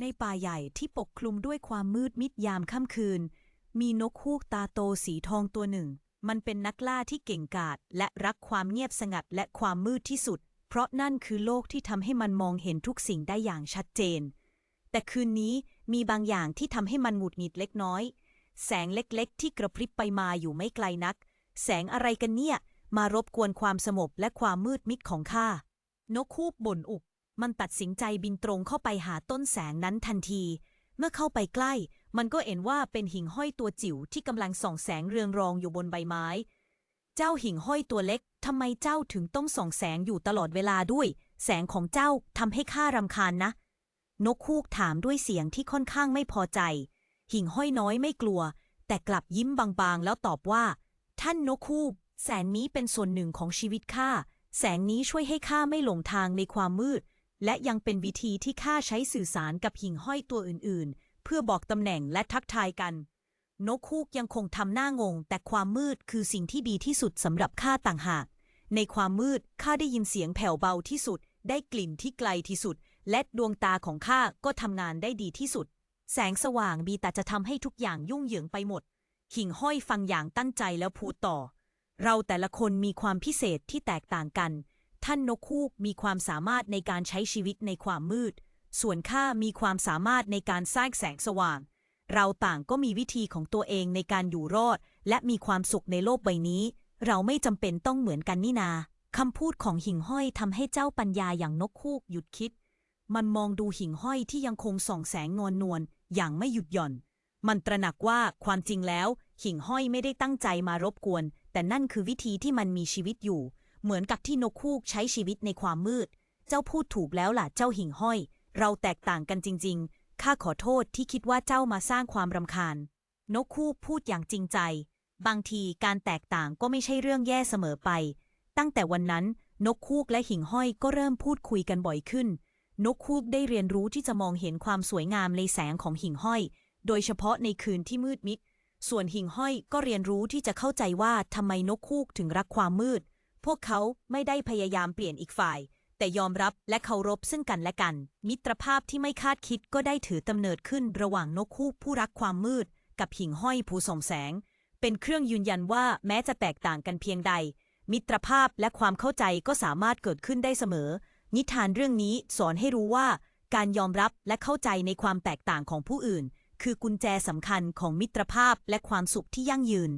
ในป่าใหญ่ที่ปกคลุมด้วยความมืดมิดยามค่ำคืน มีนกฮูกตาโตสีทองตัวหนึ่ง มันเป็นนักล่าที่เก่งกาจและรักความเงียบสงัดและความมืดที่สุด เพราะนั่นคือโลกที่ทำให้มันมองเห็นทุกสิ่งได้อย่างชัดเจน แต่คืนนี้มีบางอย่างที่ทำให้มันหงุดหงิดเล็กน้อย แสงเล็กๆ ที่กระพริบไปมาอยู่ไม่ไกลนัก แสงอะไรกันเนี่ย มารบกวนความสงบและความมืดมิดของข้านกคูกบ่นอุบ มันตัดสินใจบินตรงเข้าไปหาต้นแสงนั้นทันที เมื่อเข้าไปใกล้ มันก็เห็นว่าเป็นหิ่งห้อยตัวจิ๋วที่กำลังส่องแสงเรืองรองอยู่บนใบไม้ เจ้าหิ่งห้อยตัวเล็กทำไมเจ้าถึงต้องส่องแสงอยู่ตลอดเวลาด้วย แสงของเจ้าทำให้ข้ารำคาญนะ นกคูกถามด้วยเสียงที่ค่อนข้างไม่พอใจ หิ่งห้อยน้อยไม่กลัว แต่กลับยิ้มบางๆ แล้วตอบว่า ท่านนกคูกแสงนี้เป็นส่วนหนึ่งของชีวิตข้าแสงนี้ช่วยให้ข้าไม่หลงทางในความมืด และยังเป็นวิธีที่ข้าใช้สื่อสารกับหิ่งห้อยตัวอื่นๆ เพื่อบอกตำแหน่งและทักทายกัน นกคูกยังคงทำหน้างง แต่ความมืดคือสิ่งที่ดีที่สุดสำหรับข้าต่างหาก ในความมืดข้าได้ยินเสียงแผ่วเบาที่สุด ได้กลิ่นที่ไกลที่สุด และดวงตาของข้าก็ทำงานได้ดีที่สุด แสงสว่างมีแต่จะทำให้ทุกอย่างยุ่งเหยิงไปหมด หิ่งห้อยฟังอย่างตั้งใจแล้วพูดต่อ เราแต่ละคนมีความพิเศษที่แตกต่างกัน ท่านนกคูกมีความสามารถในการใช้ชีวิตในความมืด ส่วนข้ามีความสามารถในการสร้างแสงสว่าง เราต่างก็มีวิธีของตัวเองในการอยู่รอด และมีความสุขในโลกใบนี้ เราไม่จำเป็นต้องเหมือนกันนี่นาคำพูดของหิ่งห้อยทำให้เจ้าปัญญาอย่างนกคูกหยุดคิด มันมองดูหิ่งห้อยที่ยังคงส่องแสงงอนนวลอย่างไม่หยุดหย่อน มันตระหนักว่าความจริงแล้ว หิ่งห้อยไม่ได้ตั้งใจมารบกวน แต่นั่นคือวิธีที่มันมีชีวิตอยู่ เหมือนกับที่นกคูกใช้ชีวิตในความมืด เจ้าพูดถูกแล้วล่ะเจ้าหิ่งห้อย เราแตกต่างกันจริง ๆ ข้าขอโทษที่คิดว่าเจ้ามาสร้างความรำคาญ นกคูกพูดอย่างจริงใจ บางทีการแตกต่างก็ไม่ใช่เรื่องแย่เสมอไป ตั้งแต่วันนั้นนกคูกและหิ่งห้อยก็เริ่มพูดคุยกันบ่อยขึ้น นกคูกได้เรียนรู้ที่จะมองเห็นความสวยงามในแสงของหิ่งห้อย โดยเฉพาะในคืนที่มืดมิด ส่วนหิ่งห้อยก็เรียนรู้ที่จะเข้าใจว่าทำไมนกคูกถึงรักความมืด พวกเขาไม่ได้พยายามเปลี่ยนอีกฝ่าย แต่ยอมรับและเคารพซึ่งกันและกัน มิตรภาพที่ไม่คาดคิดก็ได้ถือกำเนิดขึ้นระหว่างนกคูกผู้รักความมืด กับหิ่งห้อยผู้ส่องแสง เป็นเครื่องยืนยันว่าแม้จะแตกต่างกันเพียงใด มิตรภาพและความเข้าใจก็สามารถเกิดขึ้นได้เสมอ นิทานเรื่องนี้สอนให้รู้ว่า การยอมรับและเข้าใจในความแตกต่างของผู้อื่น คือกุญแจสำคัญของมิตรภาพและความสุขที่ยั่งยืน